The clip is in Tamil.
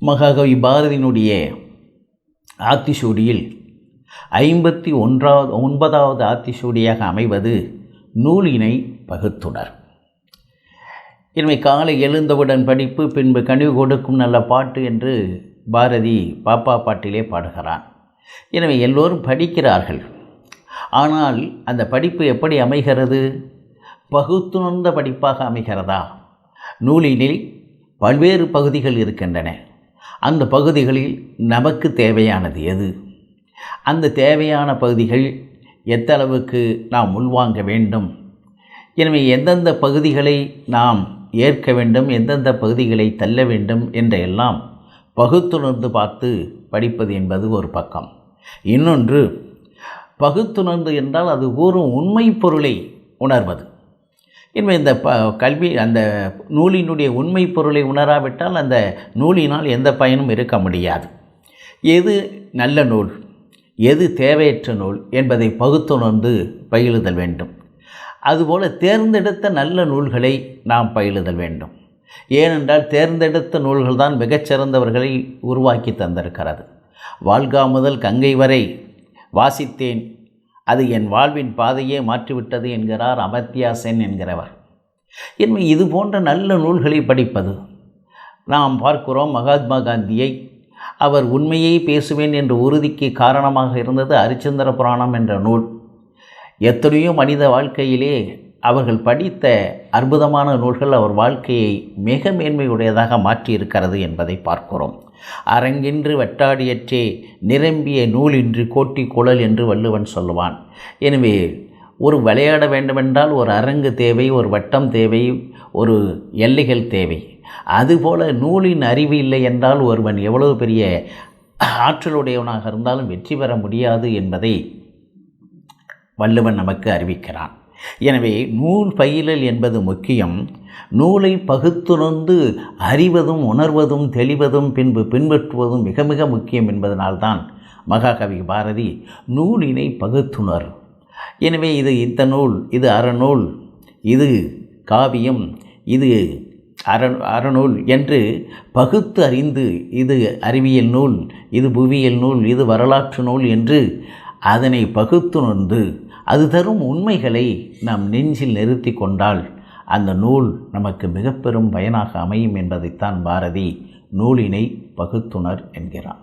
மகாகவி பாரதியினுடைய ஆத்திசூடியில் ஐம்பத்தி ஒன்றாவது ஒன்பதாவது ஆத்திசூடியாக அமைவது நூலினை பகுத்துணர். எனவே காலை எழுந்தவுடன் படிப்பு பின்பு கனிவு கொடுக்கும் நல்ல பாட்டு என்று பாரதி பாப்பா பாட்டிலே பாடுகிறான். எனவே எல்லோரும் படிக்கிறார்கள். ஆனால் அந்த படிப்பு எப்படி அமைகிறது? பகுத்துணர்ந்த படிப்பாக அமைகிறதா? நூலினில் பல்வேறு பகுதிகள் இருக்கின்றன. அந்த பகுதிகளில் நமக்கு தேவையானது எது? அந்த தேவையான பகுதிகள் எத்தளவுக்கு நாம் உள்வாங்க வேண்டும்? எனவே எந்தெந்த பகுதிகளை நாம் ஏற்க வேண்டும் எந்தெந்த பகுதிகளை தள்ள வேண்டும் என்ற எல்லாம் பகுத்துணர்ந்து பார்த்து படிப்பது என்பது ஒரு பக்கம். இன்னொன்று பகுத்துணர்ந்து என்றால் அது கூறும் உண்மை பொருளை உணர்வது. என்பது இந்த ப கல்வி அந்த நூலினுடைய உண்மை பொருளை உணராவிட்டால் அந்த நூலினால் எந்த பயனும் இருக்க முடியாது. எது நல்ல நூல்? எது தேவையற்ற நூல்? என்பதை பகுத்துணர்ந்து பயிலுதல் வேண்டும். அதுபோல் தேர்ந்தெடுத்த நல்ல நூல்களை நாம் பயிலுதல் வேண்டும். ஏனென்றால் தேர்ந்தெடுத்த நூல்கள் தான் மிகச்சிறந்தவர்களை உருவாக்கி தந்திருக்கிறது. வாழ்கா முதல் கங்கை வரை வாசித்தேன். அது என் வாழ்வின் பாதையே மாற்றிவிட்டது என்கிறார் அமர்த்தியா சென் என்கிறவர். இன்மை இது போன்ற நல்ல நூல்களை படிப்பது நாம் பார்க்கிறோம் மகாத்மா காந்தியை அவர் உண்மையை பேசுவேன் என்ற உறுதிக்கு காரணமாக இருந்தது அரிச்சந்திர புராணம் என்ற நூல். எத்தனையோ மனித வாழ்க்கையிலே அவர்கள் படித்த அற்புதமான நூல்கள் அவர் வாழ்க்கையை மிக மேன்மையுடையதாக மாற்றியிருக்கிறது என்பதை பார்க்கிறோம். அரங்கின்று வெட்டாடியற்றே நிரம்பிய நூலின்று கோட்டி குழல் என்று வள்ளுவன் சொல்லுவான். எனவே ஒரு விளையாட வேண்டுமென்றால் ஒரு அரங்கு தேவை ஒரு வட்டம் தேவை ஒரு எல்லைகள் தேவை. அதுபோல நூலின் அறிவு இல்லை என்றால் ஒருவன் எவ்வளவு பெரிய ஆற்றலுடையவனாக இருந்தாலும் வெற்றி பெற முடியாது என்பதை வள்ளுவன் நமக்கு அறிவிக்கிறான். எனவே நூல் பயிலல் என்பது முக்கியம். நூலை பகுத்துணர்ந்து அறிவதும் உணர்வதும் தெளிவதும் பின்பு பின்பற்றுவதும் மிக மிக முக்கியம் என்பதனால்தான் மகாகவி பாரதி நூலினை பகுத்துணர். எனவே இது இந்த நூல் இது அறநூல் இது காவியம் இது அற அறநூல் என்று பகுத்து அறிந்து இது அறிவியல் நூல் இது புவியியல் நூல் இது வரலாற்று நூல் என்று அதனை பகுத்துணர்ந்து அது தரும் உண்மைகளை நாம் நெஞ்சில் நிறுத்தி கொண்டால் அந்த நூல் நமக்கு மிக பெரும் பயனாக அமையும் என்பதைத்தான் பாரதி நூலினை பகுத்துணர் என்கிறான்